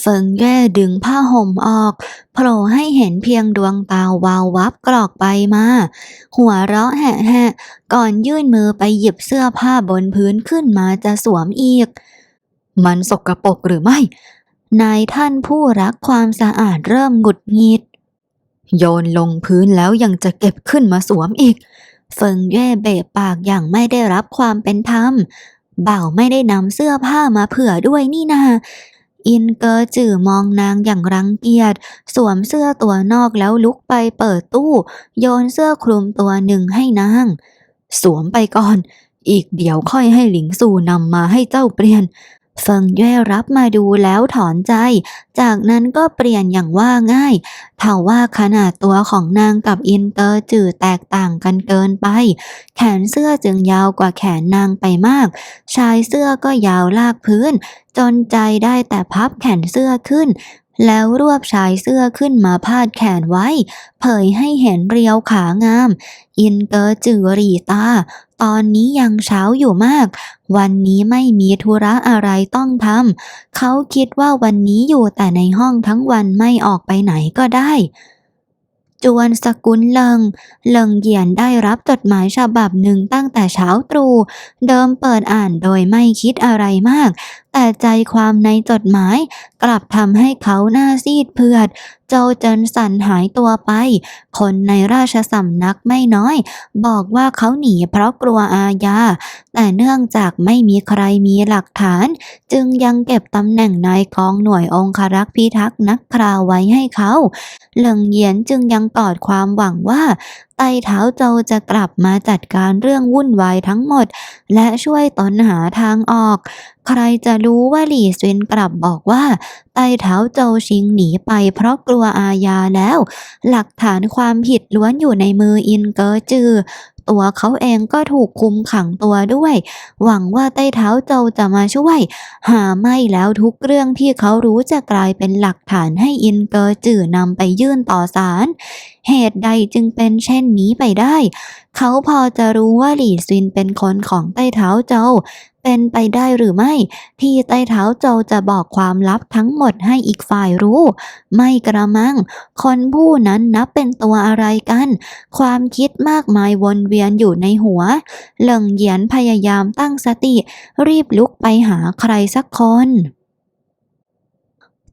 เฟิงแย่ดึงผ้าห่มออกโผล่ให้เห็นเพียงดวงตาวาววับกรอกไปมา หัวเราะแหะๆก่อนยื่นมือไปหยิบเสื้อผ้าบนพื้นขึ้นมาจะสวมอีก มันสกรปรกหรือไม่ นายท่านผู้รักความสะอาดเริ่มหงุดหงิด โยนลงพื้นแล้วยังจะเก็บขึ้นมาสวมอีก เฟิงเย่เบะปากอย่างไม่ได้รับความเป็นธรรมบ่าวไม่ได้นำเสื้อผ้ามาเผื่อด้วยนี่นา อินเกอร์จื่อมองนางอย่างรังเกียจ สวมเสื้อตัวนอกแล้วลุกไปเปิดตู้ โยนเสื้อคลุมตัวหนึ่งให้นาง สวมไปก่อน อีกเดี๋ยวค่อยให้หลิงซูนำมาให้เจ้าเปลี่ยน เฟิงเย่รับมาดูแล้วถอนใจ จากนั้นก็เปลี่ยนอย่างว่าง่ายเท่าว่าขนาดตัวของนางกับอินเตอร์จือแตกต่างกันเกินไป แขนเสื้อจึงยาวกว่าแขนนางไปมาก ชายเสื้อก็ยาวลากพื้น จนใจได้แต่พับแขนเสื้อขึ้น แล้วรวบชายเสื้อขึ้นมาพาดแขนไว้ เผยให้เห็นเรียวขางาม อินเตอร์จือรีตา ตอนนี้ยังเช้าอยู่มาก วันนี้ไม่มีธุระอะไรต้องทำ เขาคิดว่าวันนี้อยู่แต่ในห้องทั้งวันไม่ออกไปไหนก็ได้ จวนสกุลเลิง เลิงเหยียนได้รับจดหมายฉบับหนึ่งตั้งแต่เช้าตรู่ เดิมเปิดอ่านโดยไม่คิดอะไรมากแต่ใจความในจดหมาย กลับทำให้เขาหน้าซีดเผือด โจเจินสันหายตัวไป คนในราชสำนักไม่น้อย บอกว่าเขาหนีเพราะกลัวอาญา แต่เนื่องจากไม่มีใครมีหลักฐาน จึงยังเก็บตำแหน่งนายกองหน่วยองครักษ์พิทักษ์นักคราวไว้ให้เขา เหลิงเหยียนจึงยังกอดความหวังว่า ไต้เท้าโจจะกลับมาจัดการเรื่องวุ่นวายทั้งหมด และช่วยตนหาทางออก ใครจะรู้ว่าหลี่ซินกลับบอกว่าไต้เท้าโจชิงหนีไปเพราะกลัวอาญาแล้ว หลักฐานความผิดล้วนอยู่ในมืออินเกอจือ ตัวเขาเองก็ถูกคุมขังตัวด้วย หวังว่าไต้เท้าเจ้าจะมาช่วย หาไม่แล้วทุกเรื่องที่เขารู้จะกลายเป็นหลักฐานให้อินเกอร์จื่อนำไปยื่นต่อศาลเหตุใดจึงเป็นเช่นนี้ไปได้ เขาพอจะรู้ว่าหลี่ซินเป็นคนของไต้เท้าเจ้า เป็นไปได้หรือไม่ ที่ใต้เท้าโจจะบอกความลับทั้งหมดให้อีกฝ่ายรู้ ไม่กระมัง คนผู้นั้นนับเป็นตัวอะไรกัน ความคิดมากมายวนเวียนอยู่ในหัว เหลิงเหยียนพยายามตั้งสติ รีบลุกไปหาใครสักคน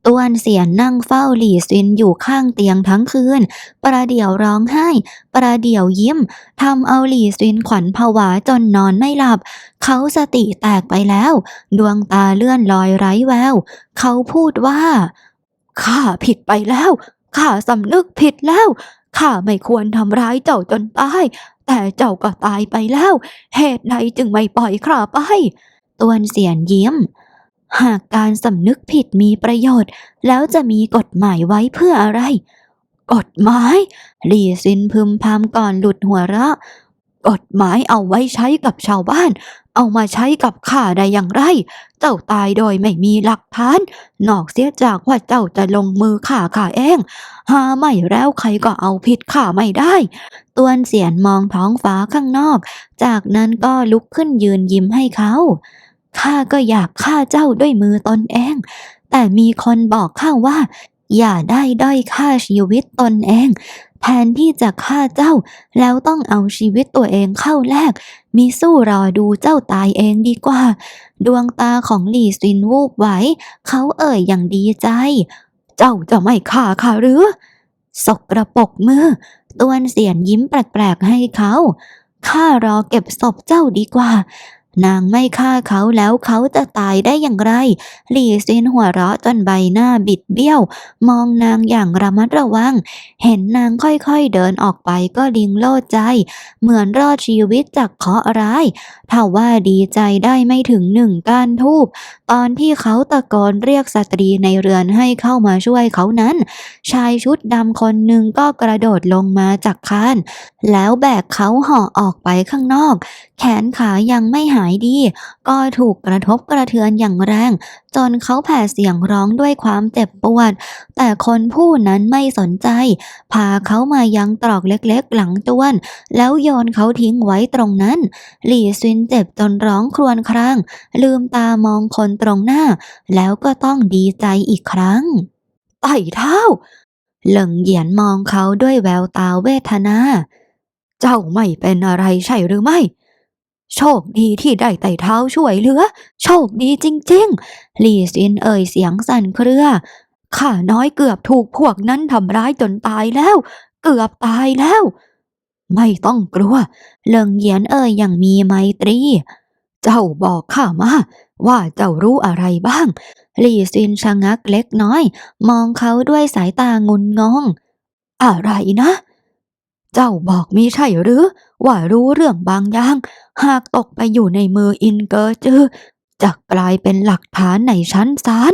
ต้วนเสียนนั่งเฝ้าหลี่ซินอยู่ข้างเตียงทั้งคืน ประเดี๋ยวร้องไห้ ประเดี๋ยวยิ้มทำเอาหลี่ซินขวัญผวาจนนอนไม่หลับ เขาสติแตกไปแล้ว ดวงตาเลื่อนลอยไร้แวว เขาพูดว่า ข้าผิดไปแล้ว ข้าสำนึกผิดแล้ว ข้าไม่ควรทำร้ายเจ้าจนตาย แต่เจ้าก็ตายไปแล้ว เหตุใดจึงไม่ปล่อยข้าไปตวนเสียนยิ้ม หากการสำนึกผิดมีประโยชน์ แล้วจะมีกฎหมายไว้เพื่ออะไร กฎหมายหลี่ซินพึมพำก่อนหลุดหัวเราะกฎหมายเอาไว้ใช้กับชาวบ้าน เอามาใช้กับข้าได้อย่างไร เจ้าตายโดยไม่มีหลักฐาน นอกเสียจากว่าเจ้าจะลงมือฆ่าข้าเอง หาไม่แล้วใครก็เอาผิดข้าไม่ได้ ตวนเสียนมองท้องฟ้าข้างนอก จากนั้นก็ลุกขึ้นยืนยิ้มให้เขา ข้าก็อยากฆ่าเจ้าด้วยมือตนเอง แต่มีคนบอกข้าว่า อย่าได้ด้อยค่าชีวิตตนเอง แทนที่จะฆ่าเจ้า แล้วต้องเอาชีวิตตัวเองเข้าแลกมีสู้รอดูเจ้าตายเองดีกว่า ดวงตาของหลี่ซินวูบไหวเขาเอ่ยอย่างดีใจ เจ้าจะไม่ฆ่าข้าหรือสกระปกมือตวนเสียนยิ้มแปลกๆให้เขาข้ารอเก็บศพเจ้าดีกว่า นางไม่ฆ่าเขาแล้วเขาจะตายได้อย่างไร หลี่ซินหัวเราะจนใบหน้าบิดเบี้ยว มองนางอย่างระมัดระวัง เห็นนางค่อยๆเดินออกไปก็ลิงโลดใจ เหมือนรอดชีวิตจากเคราะห์ร้ายถ้าว่าดีใจได้ไม่ถึงหนึ่งก้านทูบตอนที่เขาตะโกนเรียกสตรีในเรือนให้เข้ามาช่วยเขานั้น ชายชุดดำคนหนึ่งก็กระโดดลงมาจากคาน แล้วแบกเขาห่อออกไปข้างนอก แขนขายังไม่หายดี ก็ถูกกระทบกระเทือนอย่างแรง จนเขาแผ่เสียงร้องด้วยความเจ็บปวด แต่คนผู้นั้นไม่สนใจ พาเขามายังตรอกเล็กๆหลังต้วน แล้วโยนเขาทิ้งไว้ตรงนั้น หลี่ซินเจ็บจนร้องครวญคราง ลืมตามองคนตรงหน้า แล้วก็ต้องดีใจอีกครั้งไต่เท้าเหลิงเหยียนมองเขาด้วยแววตาเวทนา เจ้าไม่เป็นอะไรใช่หรือไม่ โชคดีที่ได้ไต่เท้าช่วยเหลือ โชคดีจริงๆ ลีซินเอ่ยเสียงสั่นเครือ ข้าน้อยเกือบถูกพวกนั้นทำร้ายจนตายแล้ว เกือบตายแล้ว ไม่ต้องกลัว เลิงเหยียนเอ่ยอย่างมีไมตรี เจ้าบอกข้ามาว่าเจ้ารู้อะไรบ้าง ลีซินชะงักเล็กน้อย มองเขาด้วยสายตางุนงง อะไรนะ เจ้าบอกมิใช่หรือ ว่ารู้เรื่องบางอย่าง หากตกไปอยู่ในมืออินเกอร์จือจะกลายเป็นหลักฐานในชั้นศาล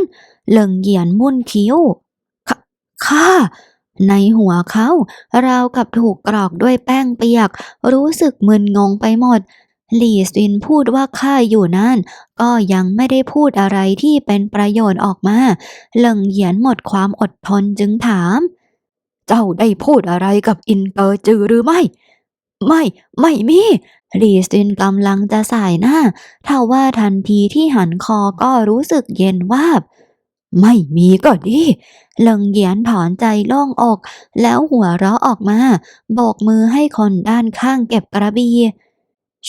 เลิงเหยียนมุ่นคิ้วข้าในหัวเขาราวกับถูกกรอกด้วยแป้งเปียก รู้สึกมึนงงไปหมด หลี่ซินพูดว่าข้าอยู่นั่น ก็ยังไม่ได้พูดอะไรที่เป็นประโยชน์ออกมา เลิงเหยียนหมดความอดทนจึงถาม เจ้าได้พูดอะไรกับอินเตอร์จือหรือไม่ ไม่ ไม่มีลี่ซินกำลังจะสายหน้าถ้าว่าทันทีที่หันคอก็รู้สึกเย็นวาบ ไม่มีก็ดีเลิงเหยียนถอนใจโล่งอก แล้วหัวเราะออกมา โบกมือให้คนด้านข้างเก็บกระบี่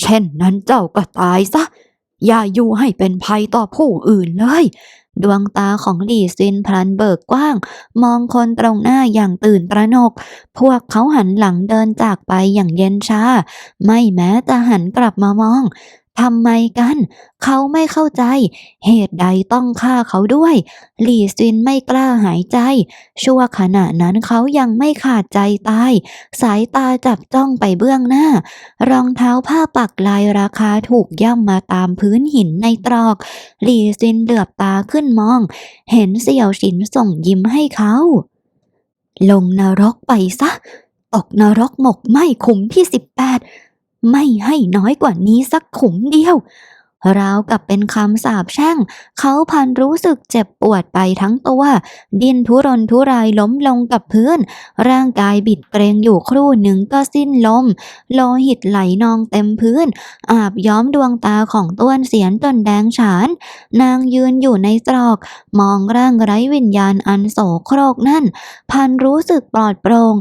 เช่นนั้นเจ้าก็ตายซะ อย่าอยู่ให้เป็นภัยต่อผู้อื่นเลย ดวงตาของหลี่ซินพลันเบิกกว้าง มองคนตรงหน้าอย่างตื่นตระหนก พวกเขาหันหลังเดินจากไปอย่างเย็นชา ไม่แม้จะหันกลับมามอง ทำไมกัน เขาไม่เข้าใจ เหตุใดต้องฆ่าเขาด้วย หลี่ซินไม่กล้าหายใจ ชั่วขณะนั้นเขายังไม่ขาดใจตาย สายตาจับจ้องไปเบื้องหน้า รองเท้าผ้าปักลายราคาถูกย่ำมาตามพื้นหินในตรอก หลี่ซินเหลือบตาขึ้นมอง เห็นเสี่ยวฉินส่งยิ้มให้เขา ลงนรกไปซะ ตกนรกหมกไหมขุมที่สิบแปด ไม่ให้น้อยกว่านี้สักขุมเดียว ราวกับเป็นคำสาปแช่ง เขาพันรู้สึกเจ็บปวดไปทั้งตัว ดิ้นทุรนทุรายล้มลงกับพื้น ร่างกายบิดเกรงอยู่ครู่หนึ่งก็สิ้นลม โลหิตไหลนองเต็มพื้น อาบย้อมดวงตาของต้วนเสียนจนแดงฉาน นางยืนอยู่ในตรอก มองร่างไร้วิญญาณอันโสโครกนั่น พันรู้สึกปลอดโปร่ง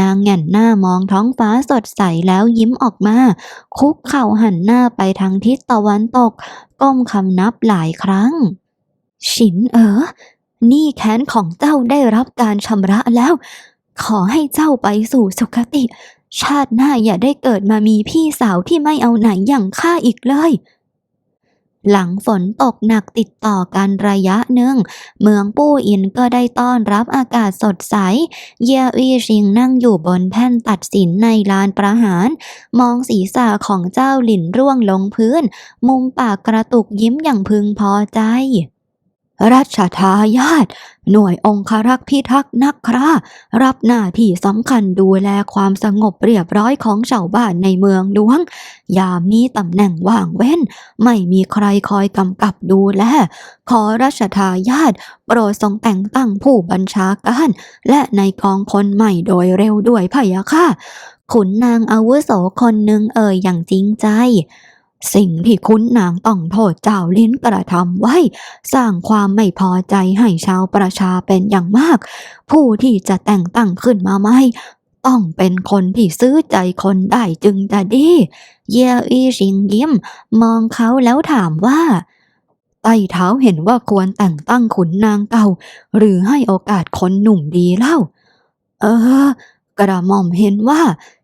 นางแง่นหน้ามองท้องฟ้าสดใสแล้วยิ้มออกมา คุกเข่าหันหน้าไปทางทิศตะวันตกก้มคำนับหลายครั้ง ฉินเอ๋อนี่แค้นของเจ้าได้รับการชำระแล้ว ขอให้เจ้าไปสู่สุคติ ชาติหน้าอย่าได้เกิดมามีพี่สาวที่ไม่เอาไหนอย่างข้าอีกเลย หลังฝนตกหนักติดต่อกันระยะหนึ่ง เมืองปู้อินก็ได้ต้อนรับอากาศสดใส เยวีชิงนั่งอยู่บนแผ่นตัดสินในลานประหาร มองศีรษะของเจ้าหลินร่วงลงพื้น มุมปากกระตุกยิ้มอย่างพึงพอใจ รัชทายาทหน่วยองครักษ์พิทักษ์นักครารับหน้าที่สำคัญดูแลความสงบเรียบร้อยของชาวบ้านในเมืองหลวง ยามนี้ตำแหน่งว่างเว้น ไม่มีใครคอยกำกับดูแล ขอรัชทายาทโปรดทรงแต่งตั้งผู้บัญชาการ และในกองคนใหม่โดยเร็วด้วยพะยะค่ะขุนนางอาวุโสคนหนึ่งเอ่ยอย่างจริงใจ สิ่งที่คุณนางต้องโทษเจ้าลิ้นกระทำไว้ สร้างความไม่พอใจให้ชาวประชาเป็นอย่างมาก ผู้ที่จะแต่งตั้งขึ้นมาใหม่ต้องเป็นคนที่ซื้อใจคนได้จึงจะดี เยอีชิงยิ้ม มองเขาแล้วถามว่าไต้เท้าเห็นว่าควรแต่งตั้งขุนนางเก่า หรือให้โอกาสคนหนุ่มดีเล่า เออ กระหม่อมเห็นว่า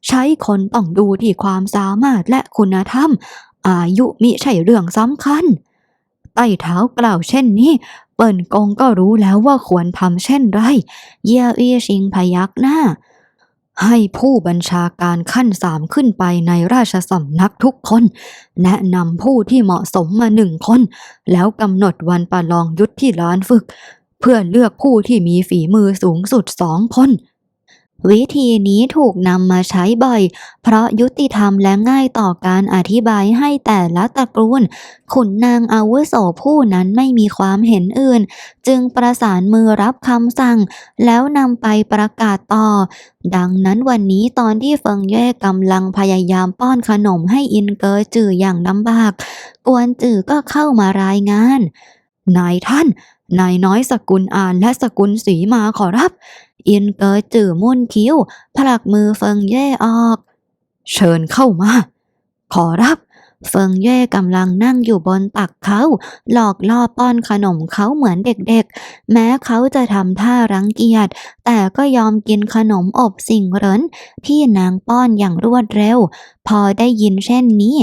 ใช้คนต้องดูที่ความสามารถและคุณธรรม อายุมิใช่เรื่องสำคัญ ใต้เท้ากล่าวเช่นนี้ เปิ่นกงก็รู้แล้วว่าควรทำเช่นไร เยี่ยอี้ชิงพยักหน้า ให้ผู้บัญชาการขั้นสามขึ้นไปในราชสำนักทุกคน แนะนำผู้ที่เหมาะสมมาหนึ่งคน แล้วกำหนดวันประลองยุทธที่ลานฝึก เพื่อเลือกผู้ที่มีฝีมือสูงสุดสองคน วิธีนี้ถูกนำมาใช้บ่อย เพราะยุติธรรมและง่ายต่อการอธิบายให้แต่ละตระกูล ขุนนางอาวุโสผู้นั้นไม่มีความเห็นอื่น จึงประสานมือรับคำสั่ง แล้วนำไปประกาศต่อ ดังนั้นวันนี้ตอนที่เฟิงเย่กำลังพยายามป้อนขนมให้อินเกอจืออย่างลำบาก กวนจื่อก็เข้ามารายงานนายท่าน นายน้อยสกุลอานและสกุลสีมาขอรับ เอียนเกยจื่อมุ่นคิ้วผลักมือเฟิงเย่ออก เชิญเข้ามา ขอรับ เฟิงเย่กำลังนั่งอยู่บนตักเขา หลอกล่อป้อนขนมเขาเหมือนเด็กๆ แม้เขาจะทำท่ารังเกียจแต่ก็ยอมกินขนมอบสิ่งเหรินที่นางป้อนอย่างรวดเร็ว พอได้ยินเช่นนี้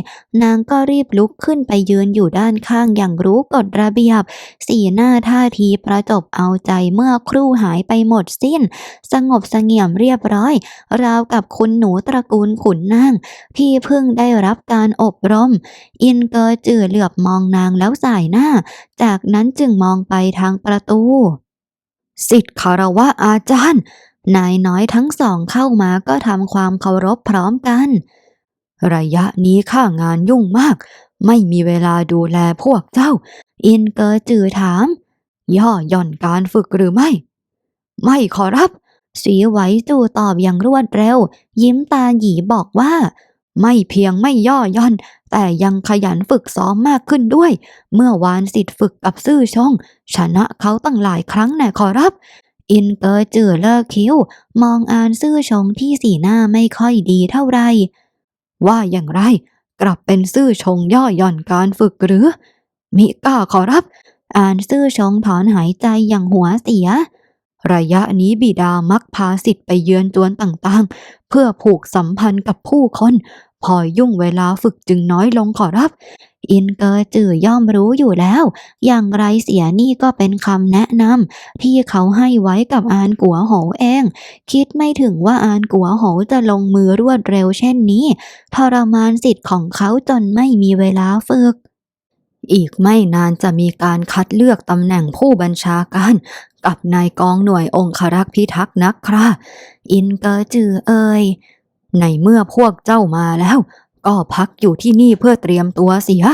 นางก็รีบลุกขึ้นไปยืนอยู่ด้านข้างอย่างรู้กฎระเบียบ สีหน้าท่าทีประจบเอาใจเมื่อครู่หายไปหมดสิ้น สงบเสงี่ยมเรียบร้อย ราวกับคุณหนูตระกูลขุนนาง ที่เพิ่งได้รับการอบรม อินเกอจือเหลือบมองนางแล้วสายหน้า จากนั้นจึงมองไปทางประตู สิทธิ์คารวะอาจารย์ นายน้อยทั้งสองเข้ามาก็ทำความเคารพพร้อมกัน ระยะนี้ข้างานยุ่งมาก ไม่มีเวลาดูแลพวกเจ้า อินเกอจือถาม ย่อหย่อนการฝึกหรือไม่ ไม่ขอรับ สีไหวจูตอบอย่างรวดเร็ว ยิ้มตาหยีบอกว่า ไม่เพียงไม่ย่อหย่อน แต่ยังขยันฝึกซ้อมมากขึ้นด้วย เมื่อวานสิทธิ์ฝึกกับซื่อชงชนะเขาตั้งหลายครั้งแน่ขอรับ อินเกอร์จือเลิกคิ้ว มองอานซื่อชงที่สีหน้าไม่ค่อยดีเท่าไหร่ว่าอย่างไร กลับเป็นซื่อชงย่อหย่อนการฝึกหรือ มิกล้าขอรับอ่านซื่อชงถอนหายใจอย่างหัวเสีย ระยะนี้บิดามักพาสิทธิ์ไปเยือนจวนต่างๆ เพื่อผูกสัมพันธ์กับผู้คน พอยุ่งเวลาฝึกจึงน้อยลงขอรับ อินเกอจือย่อมรู้อยู่แล้ว อย่างไรเสียนี่ก็เป็นคำแนะนำที่เขาให้ไว้กับอานกัวโหเอง คิดไม่ถึงว่าอานกัวโหจะลงมือรวดเร็วเช่นนี้ ทรมานสิทธิ์ของเขาจนไม่มีเวลาฝึกอีกไม่นานจะมีการคัดเลือกตำแหน่งผู้บัญชาการ กับนายกองหน่วยองครักษ์พิทักษ์นักคราอินเกอจือเอ่ย ในเมื่อพวกเจ้ามาแล้ว ก็พักอยู่ที่นี่เพื่อเตรียมตัวเสีย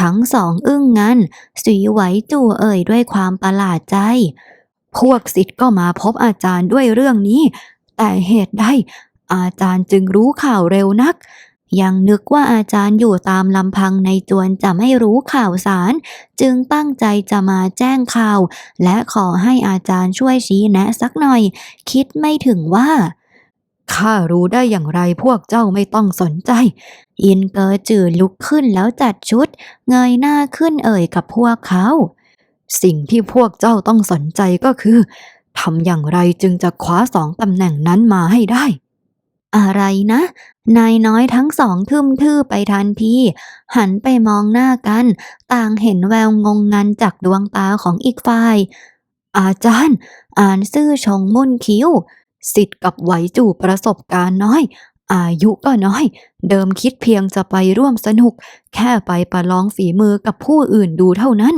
ทั้งสองอึ้งงันสีไหวจู่เอ่ยด้วยความประหลาดใจ พวกสิทธ์ก็มาพบอาจารย์ด้วยเรื่องนี้ แต่เหตุใดอาจารย์จึงรู้ข่าวเร็วนัก ยังนึกว่าอาจารย์อยู่ตามลำพังในจวนจะไม่รู้ข่าวสาร จึงตั้งใจจะมาแจ้งข่าว และขอให้อาจารย์ช่วยชี้แนะสักหน่อย คิดไม่ถึงว่า ข้ารู้ได้อย่างไรพวกเจ้าไม่ต้องสนใจ อินเกอจือลุกขึ้นแล้วจัดชุด เงยหน้าขึ้นเอ่ยกับพวกเขา สิ่งที่พวกเจ้าต้องสนใจก็คือทำอย่างไรจึงจะคว้าสองตำแหน่งนั้นมาให้ได้ อะไรนะ นายน้อยทั้งสองทึมทื่อไปทันทีหันไปมองหน้ากัน ต่างเห็นแววงงงันจากดวงตาของอีกฝ่าย อาจารย์ อ่านซื่อชงมุ่นคิ้ว สิทธิ์กับไหวจู่ประสบการณ์น้อย อายุก็น้อย เดิมคิดเพียงจะไปร่วมสนุก แค่ไปประลองฝีมือกับผู้อื่นดูเท่านั้น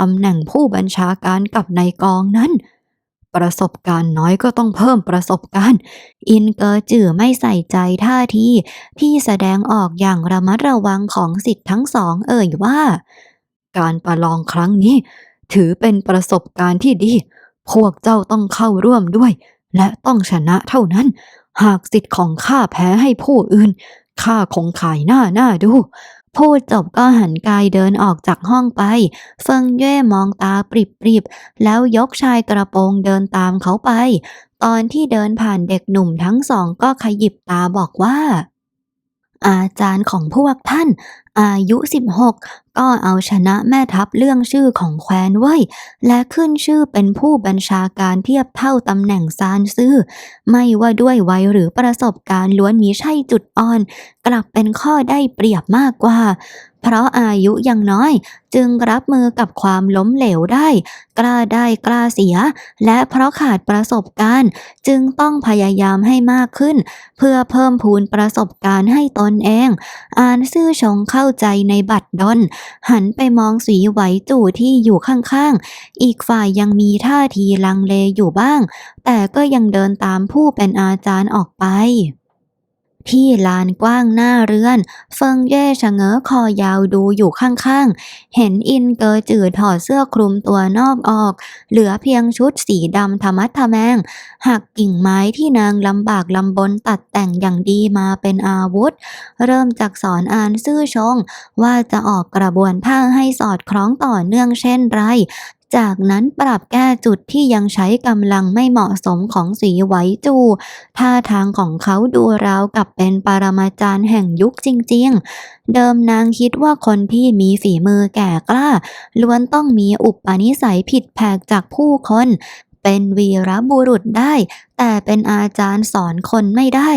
ตำแหน่งผู้บัญชาการกับนายกองนั้น ประสบการณ์น้อยก็ต้องเพิ่มประสบการณ์ อินเกอจือไม่ใส่ใจท่าทีที่แสดงออกอย่างระมัดระวังของสิทธิ์ทั้งสองเอ่ยว่า การประลองครั้งนี้ ถือเป็นประสบการณ์ที่ดี พวกเจ้าต้องเข้าร่วมด้วย และต้องชนะเท่านั้น หากสิทธิ์ของข้าแพ้ให้ผู้อื่นข้าคงขายหน้าหน้าดู พูดจบก็หันกายเดินออกจากห้องไป เฟิงเย่มองตาปริบๆ แล้วยกชายกระโปรงเดินตามเขาไป ตอนที่เดินผ่านเด็กหนุ่มทั้งสองก็ขยิบตาบอกว่า อาจารย์ของพวกท่าน อายุ 16 ก็เอาชนะแม่ทัพเรื่องชื่อของแคว้นเว้ย และขึ้นชื่อเป็นผู้บัญชาการเทียบเท่าตำแหน่งซานซื่อ ไม่ว่าด้วยวัยหรือประสบการณ์ล้วนมีใช่จุดอ่อน กลับเป็นข้อได้เปรียบมากกว่า เพราะอายุยังน้อย จึงรับมือกับความล้มเหลวได้ กล้าได้กล้าเสีย และเพราะขาดประสบการณ์ จึงต้องพยายามให้มากขึ้น เพื่อเพิ่มพูนประสบการณ์ให้ตนเอง อ่านซื่อชงเข้าใจในบัตรดลหันไปมองสีไหวจู่ที่อยู่ข้างๆ อีกฝ่ายยังมีท่าทีลังเลอยู่บ้าง แต่ก็ยังเดินตามผู้เป็นอาจารย์ออกไป ที่ลานกว้างหน้าเรือน เฟิงเย่ชะเง้อคอยาวดูอยู่ข้างๆ เห็นอินเกอจือถอดเสื้อคลุมตัวนอกออก เหลือเพียงชุดสีดำธรรมัดทะแมง หักกิ่งไม้ที่นางลำบากลำบนตัดแต่งอย่างดีมาเป็นอาวุธ เริ่มจากสอนอ่านซื่อชง ว่าจะออกกระบวนท่าให้สอดคล้องต่อเนื่องเช่นไร จากนั้นปรับแก้จุดที่ยังใช้กำลังไม่เหมาะสมของสีไหวจู ท่าทางของเขาดูราวกับเป็นปรมาจารย์แห่งยุคจริง ๆ เดิมนางคิดว่าคนที่มีฝีมือแก่กล้า ล้วนต้องมีอุปนิสัยผิดแผกจากผู้คน เป็นวีรบุรุษได้ แต่เป็นอาจารย์สอนคนไม่ได้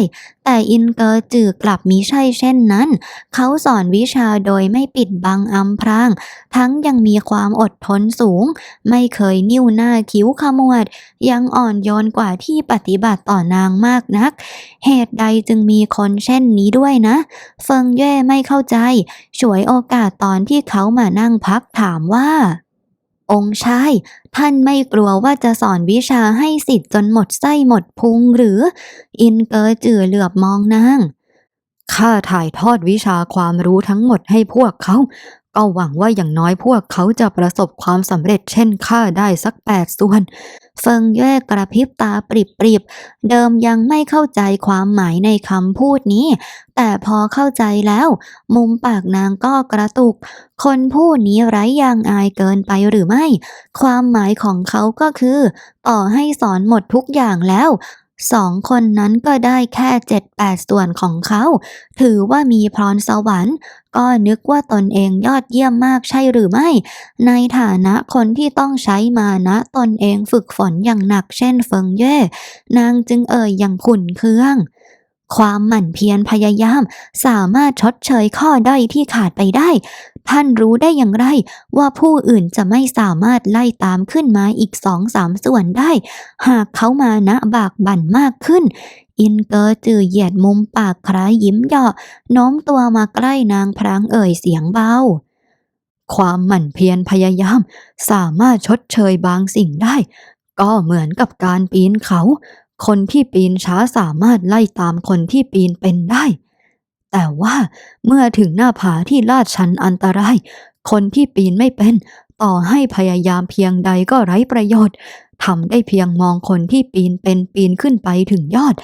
แต่อินเกอร์จือกลับมิใช่เช่นนั้น เขาสอนวิชาโดยไม่ปิดบังอำพราง ทั้งยังมีความอดทนสูง ไม่เคยนิ้วหน้าคิ้วขมวด ยังอ่อนโยนกว่าที่ปฏิบัติต่อนางมากนัก เหตุใดจึงมีคนเช่นนี้ด้วยนะ เฟิงเย่ไม่เข้าใจ ฉวยโอกาสตอนที่เขามานั่งพักถามว่า องค์ชาย ท่านไม่กลัวว่าจะสอนวิชาให้สิทธิ์จนหมดไส้หมดพุงหรือ อินเกอจือเหลือบมองนาง ข้าถ่ายทอดวิชาความรู้ทั้งหมดให้พวกเขา ก็หวังว่าอย่างน้อยพวกเขาจะประสบความสำเร็จเช่นข้าได้สักแปดส่วน เฟิงเย่กระพริบตาปริบๆ เดิมยังไม่เข้าใจความหมายในคำพูดนี้ แต่พอเข้าใจแล้ว มุมปากนางก็กระตุก คนผู้นี้ไร้ยางอายเกินไปหรือไม่ ความหมายของเขาก็คือ ต่อให้สอนหมดทุกอย่างแล้ว สองคนนั้นก็ได้แค่เจ็ดแปดส่วนของเขา ถือว่ามีพรสวรรค์ ก็นึกว่าตนเองยอดเยี่ยมมากใช่หรือไม่ ในฐานะคนที่ต้องใช้มานะ ตนเองฝึกฝนอย่างหนักเช่นเฟิงเย่ นางจึงเอ่ยอย่างขุนเคือง ความหมั่นเพียรพยายาม สามารถชดเชยข้อด้อยที่ขาดไปได้ ท่านรู้ได้อย่างไรว่าผู้อื่นจะไม่สามารถไล่ตามขึ้นมาอีกสองสามส่วนได้ หากเขามานะบากบั่นมากขึ้น อินเกอร์จือเหยียดมุมปากคล้ายยิ้มเยาะโน้มตัวมาใกล้นางพรางเอ่ยเสียงเบาความหมั่นเพียรพยายาม สามารถชดเชยบางสิ่งได้ ก็เหมือนกับการปีนเขา คนที่ปีนช้าสามารถไล่ตามคนที่ปีนเป็นได้ แต่ว่าเมื่อถึงหน้าผาที่ลาดชันอันตราย คนที่ปีนไม่เป็น ต่อให้พยายามเพียงใดก็ไร้ประโยชน์ทำได้เพียงมองคนที่ปีนเป็นปีนขึ้นไปถึงยอด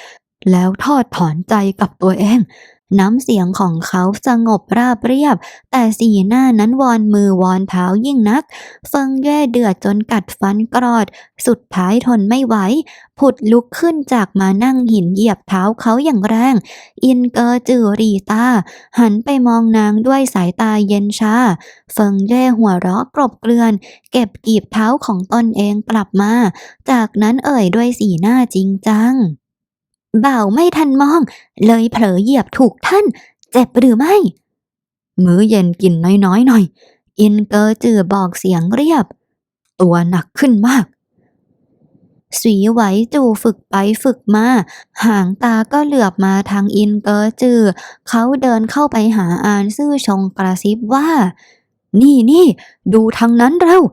แล้วทอดถอนใจกับตัวเอง น้ำเสียงของเขาสงบราบเรียบ แต่สีหน้านั้นวอนมือวอนเท้ายิ่งนัก เฟิงแย่เดือดจนกัดฟันกรอด สุดท้ายทนไม่ไหว ผุดลุกขึ้นจากมานั่งหินเหยียบเท้าเขาอย่างแรง อินเกอร์จือรีตา หันไปมองนางด้วยสายตาเย็นชา เฟิงแย่หัวเราะกรบเกลื่อน เก็บกีบเท้าของตนเองกลับมา จากนั้นเอ่ยด้วยสีหน้าจริงจัง บ่าวไม่ทันมอง เลยเผลอเหยียบถูกท่าน เจ็บหรือไม่ มื้อเย็นกินน้อยๆหน่อย อินเกอร์จือบอกเสียงเรียบ ตัวหนักขึ้นมากสีไหวจูฝึกไปฝึกมา หางตาก็เหลือบมาทางอินเกอร์จือ เขาเดินเข้าไปหาอานซื่อชงกระซิบว่า นี่นี่ดูทางนั้นเร็ว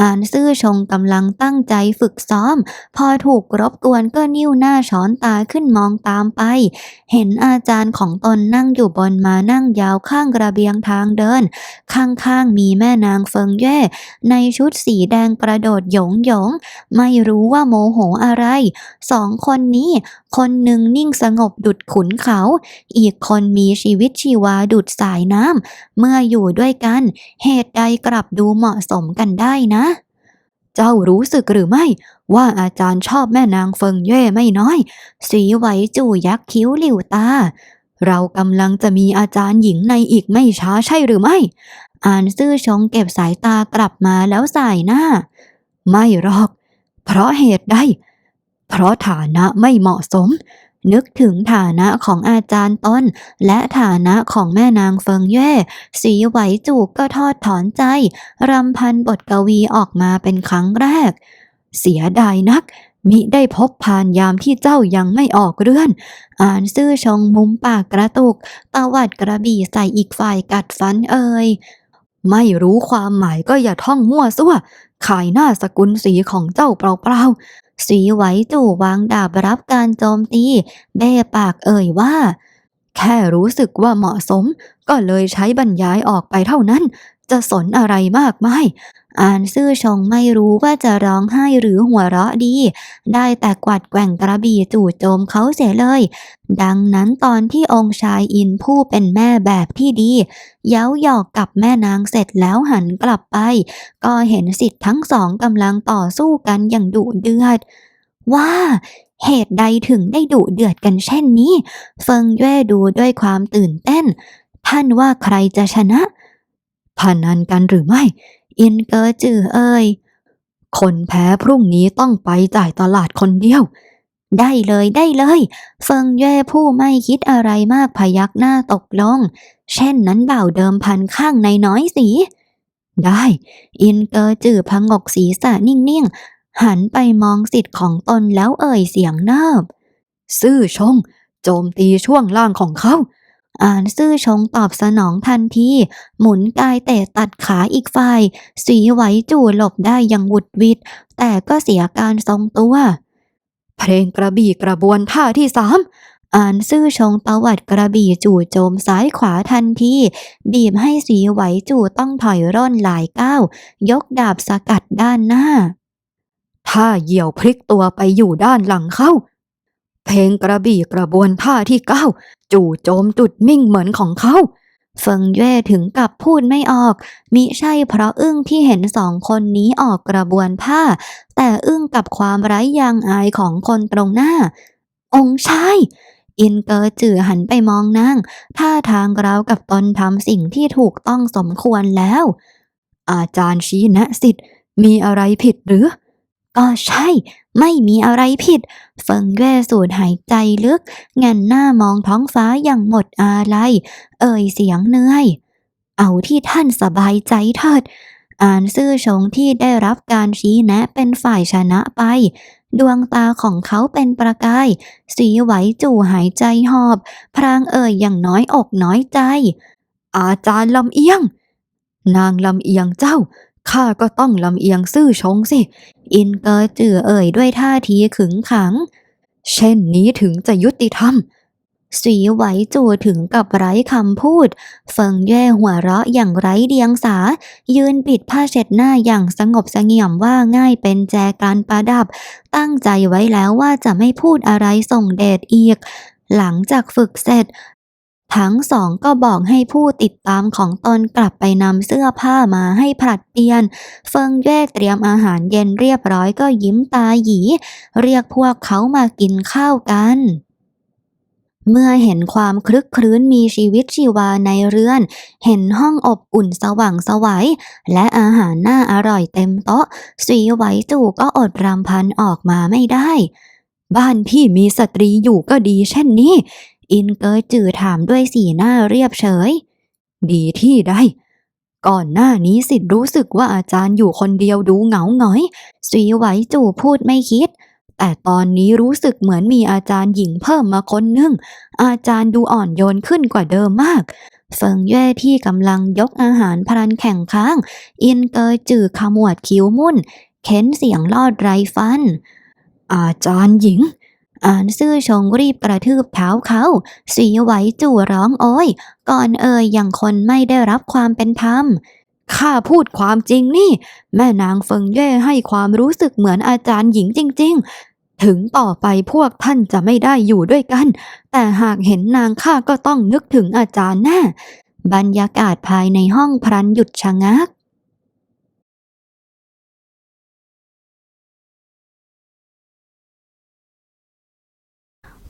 อานซื่อชงกำลังตั้งใจฝึกซ้อม พอถูกรบกวนก็นิ้วหน้าช้อนตาขึ้นมองตามไป เห็นอาจารย์ของตนนั่งอยู่บนมานั่งยาวข้างกระเบียงทางเดิน ข้างๆมีแม่นางเฟิงเย่ในชุดสีแดงกระโดดหยงหยง ไม่รู้ว่าโมโหอะไร สองคนนี้คนหนึ่งนิ่งสงบดุดขุนเขา อีกคนมีชีวิตชีวาดุดสายน้ำเมื่ออยู่ด้วยกัน เหตุใดกลับดูเหมาะสมกันได้นะ เจ้ารู้สึกหรือไม่ ว่าอาจารย์ชอบแม่นางเฟิงเย่ไม่น้อย สีไหวจู่ยักคิ้วหลิวตา เรากำลังจะมีอาจารย์หญิงในอีกไม่ช้าใช่หรือไม่ อ่านซื่อชงเก็บสายตากลับมาแล้วสายหน้า ไม่หรอก เพราะเหตุใดเพราะฐานะไม่เหมาะสม นึกถึงฐานะของอาจารย์ต้น และฐานะของแม่นางเฟิงเย่ สีไหวจูกก็ทอดถอนใจ รำพันบทกวีออกมาเป็นครั้งแรก เสียดายนัก มิได้พบผ่านยามที่เจ้ายังไม่ออกเรือน อ่านซื่อชงมุมปากกระตุก ตวัดกระบี่ใส่อีกฝ่ายกัดฟันเอ่ยไม่รู้ความหมายก็อย่าท่องมั่วซั่ว ขายหน้าสกุลสีของเจ้าเปล่าๆ สีไหวจู่วางดาบรับการโจมตี เบ้ปากเอ่ยว่า แค่รู้สึกว่าเหมาะสม ก็เลยใช้บรรยายออกไปเท่านั้น จะสนอะไรมากมาย อ่านซื่อชงไม่รู้ว่าจะร้องไห้หรือหัวเราะดี ได้แต่กวัดแกว่งกระบี่จู่โจมเขาเสียเลย ดังนั้นตอนที่องค์ชายอินผู้เป็นแม่แบบที่ดี เย้าหยอกกับแม่นางเสร็จแล้วหันกลับไป ก็เห็นสิทธิ์ทั้งสองกำลังต่อสู้กันอย่างดุเดือด ว่าเหตุใดถึงได้ดุเดือดกันเช่นนี้ เฟิงเย่ดูด้วยความตื่นเต้น ท่านว่าใครจะชนะพนันกันหรือไม่ อินเกอจือเอ่ยคนแพ้พรุ่งนี้ต้องไปจ่ายตลาดคนเดียว ได้เลยได้เลยเฟิงเย่ผู้ไม่คิดอะไรมากพยักหน้าตกลง เช่นนั้นบ่าวเดิมพันข้างในน้อยสี ได้ อินเกอจือพงกศีรษะนิ่งๆ หันไปมองสิทธิ์ของตนแล้วเอ่ยเสียงเนิบ ซื่อชง โจมตีช่วงล่างของเขา อ่านซื่อชงตอบสนองทันที หมุนกายเตะตัดขาอีกฝ่าย สีไหวจู่หลบได้อย่างหวุดหวิดแต่ก็เสียการทรงตัว เพลงกระบี่กระบวนท่าที่สามอ่านซื่อชงตวัดกระบี่จู่โจมซ้ายขวาทันทีบีบให้สีไหวจู่ต้องถอยร่นหลายก้าวยกดาบสกัดด้านหน้า ถ้าเหี่ยวพลิกตัวไปอยู่ด้านหลังเข้า เพลงกระบี่กระบวนท่าที่เก้าจู่โจมจุดมิ่งเหมือนของเขาเฟิงเย่ถึงกับพูดไม่ออก มิใช่เพราะอึ้งที่เห็นสองคนนี้ออกกระบวนท่าแต่อึ้งกับความไร้ยางอายของคนตรงหน้า องค์ชาย อินเกอจื่อหันไปมองนางท่าทางเรากับตนทำสิ่งที่ถูกต้องสมควรแล้ว อาจารย์ชี้แนะสิทธิ์มีอะไรผิดหรือ ก็ใช่ ไม่มีอะไรผิด เฟิงเย่สูดหายใจลึกเงันหน้ามองท้องฟ้าอย่างหมดอาลัยเอ่ยเสียงเหนื่อย เอาที่ท่านสบายใจเถิด อ่านซื่อชงที่ได้รับการชี้แนะเป็นฝ่ายชนะไป ดวงตาของเขาเป็นประกาย สีไหวจู่หายใจหอบ พรางเอ่ยอย่างน้อยอกน้อยใจ อาจารย์ลำเอียง นางลำเอียงเจ้า ข้าก็ต้องลำเอียงซื่อชงสิ อินเกอจือเอ่ยด้วยท่าทีขึงขัง เช่นนี้ถึงจะยุติธรรมสีไหวจูถึงกับไร้คำพูด เฟิงเย่หัวเราะอย่างไร้เดียงสา ยืนปิดผ้าเช็ดหน้าอย่างสงบเสงี่ยมว่าง่ายเป็นแจกันประดับ ตั้งใจไว้แล้วว่าจะไม่พูดอะไรส่งเดชอีก หลังจากฝึกเสร็จ ทั้งสองก็บอกให้ผู้ติดตามของตนกลับไปนำเสื้อผ้ามาให้ผลัดเปลี่ยน เฟิงเย่เตรียมอาหารเย็นเรียบร้อยก็ยิ้มตาหยี เรียกพวกเขามากินข้าวกันเมื่อเห็นความคลึกครื้นมีชีวิตชีวาในเรือน เห็นห้องอบอุ่นสว่างสวัย และอาหารน่าอร่อยเต็มโต๊ะสีไหวจู่ก็อดรำพันออกมาไม่ได้ บ้านพี่มีสตรีอยู่ก็ดีเช่นนี้ อินเกอจือถามด้วยสีหน้าเรียบเฉย ดีที่ได้ ก่อนหน้านี้สิทธิ์รู้สึกว่าอาจารย์อยู่คนเดียวดูเหงาหงอยสีไหวจู่พูดไม่คิด แต่ตอนนี้รู้สึกเหมือนมีอาจารย์หญิงเพิ่มมาคนหนึง อาจารย์ดูอ่อนโยนขึ้นกว่าเดิมมากเฟิงเย่ที่กำลังยกอาหารพรันแข่งค้าง อินเกอจือขมวดคิ้วมุ่น เค้นเสียงลอดไรฟัน อาจารย์หญิง อ่านซื่อชงรีบกระทืบเท้าเขาสีไหวจู่ร้องโอยก่อนเอ่ยอย่างคนไม่ได้รับความเป็นธรรมข้าพูดความจริงนี่ แม่นางเฟิงเย่ให้ความรู้สึกเหมือนอาจารย์หญิงจริง ๆ ถึงต่อไปพวกท่านจะไม่ได้อยู่ด้วยกัน แต่หากเห็นนางข้าก็ต้องนึกถึงอาจารย์แน่บรรยากาศภายในห้องพรันหยุดชะงัก